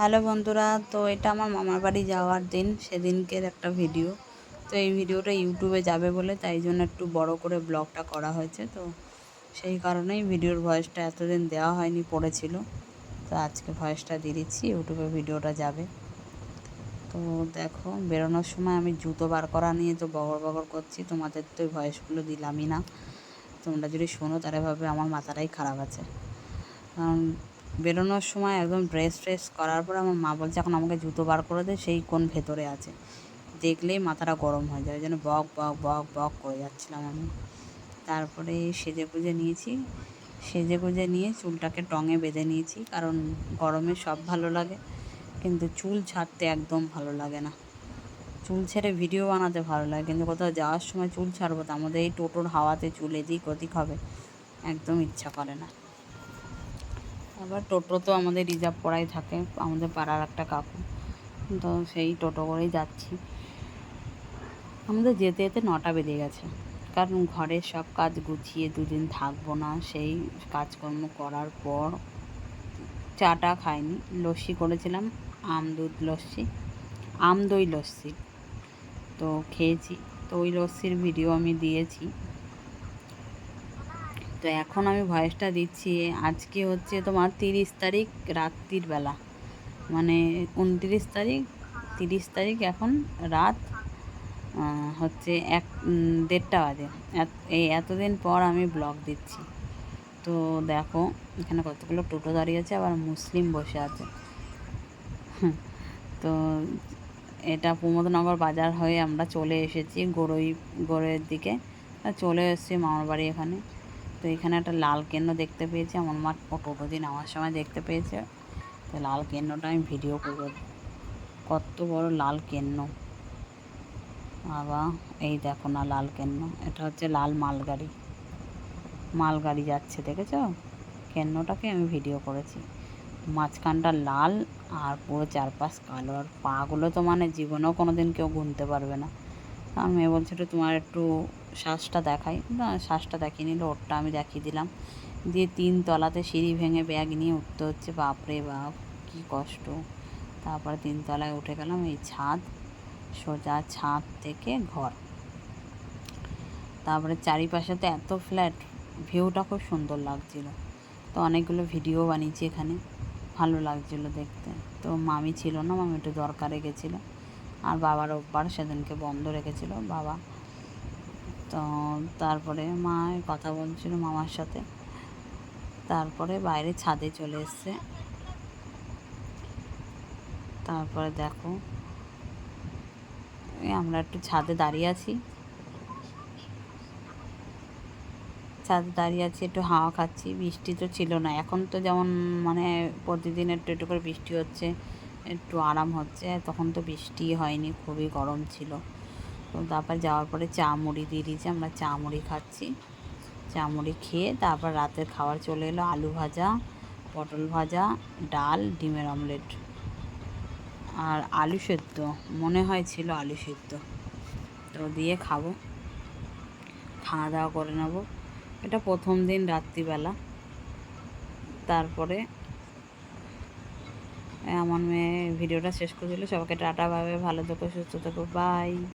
Hello বন্ধুরা, তো এটা আমার মামার বাড়ি যাওয়ার দিন, সেদিনকের একটা ভিডিও। তো এই ভিডিওটা ইউটিউবে যাবে বলে তাই জন্য একটু বড় করে ব্লগটা করা হয়েছে। তো সেই কারণেই ভিডিওর ভয়েসটা এতদিন দেওয়া হয়নি, পড়েছিল। তো আজকে ভয়েসটা দিয়ে দিচ্ছি, ইউটিউবে ভিডিওটা যাবে। তো দেখো, বেরোনোর সময় আমি জুতো বার করা নিয়ে তো বগর বগর করছি, তোমাদের তো ওই ভয়েসগুলো দিলামই না। তোমরা যদি শোনো, তাহলে ভাবে আমার মাথাটাই খারাপ আছে। কারণ বেরোনোর সময় একদম ড্রেস ট্রেস করার পর আমার মা বলছে, এখন আমাকে জুতো বার করে দে, সেই কোন ভেতরে আছে? দেখলেই মাথাটা গরম হয়ে ওই জন্য বক বক বক বক করে যাচ্ছিলাম আমি। তারপরে সেজে গুজে নিয়েছি, সেজে গুজে নিয়ে চুলটাকে টঙে বেঁধে নিয়েছি, কারণ গরমে সব ভালো লাগে, কিন্তু চুল ছাড়তে একদম ভালো লাগে না। চুল ছেড়ে ভিডিও বানাতে ভালো লাগে, কিন্তু কোথাও যাওয়ার সময় চুল ছাড়বো তো, আমাদের এই টোটোর হাওয়াতে চুল এদিক ওদিক হবে, একদম ইচ্ছা করে না। আবার টোটো তো আমাদের রিজার্ভ করাই থাকে, আমাদের পাড়ার একটা কাকু। তো সেই টোটো করেই যাচ্ছি। আমাদের যেতে যেতে নটা বেজে গেছে। কারণ ঘরের সব কাজ গুছিয়ে দুদিন থাকব না, সেই কাজকর্ম করার পর চাটা খাইনি। লস্যি করেছিলাম, আম দুধ লস্যি, আম দই লস্যি। তো খেয়েছি। তো ওই লস্যির ভিডিও আমি দিয়েছি। তো এখন আমি ভয়েসটা দিচ্ছি। আজকে হচ্ছে তোমার তিরিশ তারিখ রাত্রির বেলা। মানে উনত্রিশ তারিখ, তিরিশ তারিখ এখন রাত হচ্ছে এক দেড়টা বাজে। এই এতদিন পর আমি ব্লগ দিচ্ছি। তো দেখো, এখানে কতগুলো টোটো দাঁড়িয়ে আছে, আবার মুসলিম বসে আছে। তো এটা প্রমোদনগর বাজার হয়ে আমরা চলে এসেছি গরই গড়ের দিকে। চলে এসেছি মামার বাড়ি এখানে। তো এখানে একটা লাল কেন্ন দেখতে পেয়েছি। আমার মা টোটো দিন আমার সময় দেখতে পেয়েছে। তো লাল কেন্নটা আমি ভিডিও করব। কত বড় লাল কেন্ন বাবা, এই দেখো না লাল কেন্ন এটা হচ্ছে লাল মালগাড়ি। মালগাড়ি যাচ্ছে, দেখেছ? কেন্নটাকে আমি ভিডিও করেছি। মাঝখানটা লাল আর পুরো চারপাশ কালো। আর পাগুলো তো মানে জীবনেও কোনো দিন কেউ গুনতে পারবে না। আমার মেয়ে বলছে একটু তোমার একটু শ্বাসটা দেখাই। না, শ্বাসটা দেখিয়ে নিল ওরটা আমি দেখিয়ে দিলাম। দিয়ে তিন তলাতে সিঁড়ি ভেঙে ব্যাগ নিয়ে উঠতে হচ্ছে, বাপরে বাপ, কী কষ্ট। তারপরে তিনতলায় উঠে গেলাম, এই ছাদ, সোজা ছাদ থেকে ঘর। তারপরে চারিপাশে তো এত ফ্ল্যাট, ভিউটা খুব সুন্দর লাগছিল। তো অনেকগুলো ভিডিও বানিয়েছি এখানে, ভালো লাগছিল দেখতে। তো মামি ছিল না, মামি একটু দরকারে গেছিল। আর বাবার রোববার সেদিনকে বন্ধ রেখেছিল, বাবা। তো তারপরে মা কথা বলছিল মামার সাথে। তারপরে বাইরে ছাদে চলে এসছে। তারপরে দেখো আমরা একটু ছাদে দাঁড়িয়ে আছি। ছাদে দাঁড়িয়ে আছি, একটু হাওয়া খাচ্ছি, বৃষ্টি তো ছিল না। এখন তো যেমন মানে প্রতিদিন একটু একটু করে বৃষ্টি হচ্ছে। একটু আরাম হচ্ছে, তখন তো বৃষ্টি হয়নি, খুবই গরম ছিল। তো তারপর যাওয়ার পরে চা মুড়ি দিয়ে দিয়েছে, আমরা চা মুড়ি খাচ্ছি। চা মুড়ি খেয়ে তারপর রাতের খাবার চলে এলো, আলু ভাজা, পটল ভাজা, ডাল, ডিমের অমলেট। আর আলু সেদ্ধ, মনে হয় ছিল আলু সেদ্ধ। তো দিয়ে খাব। খাওয়া দাওয়া করে নেব। এটা প্রথম দিন রাত্রিবেলা। তারপরে আমার মেয়ে ভিডিওটা শেষ করে দিল সবাইকে টাটা ভাবে ভালো থেকো সুস্থ থেকো বাই।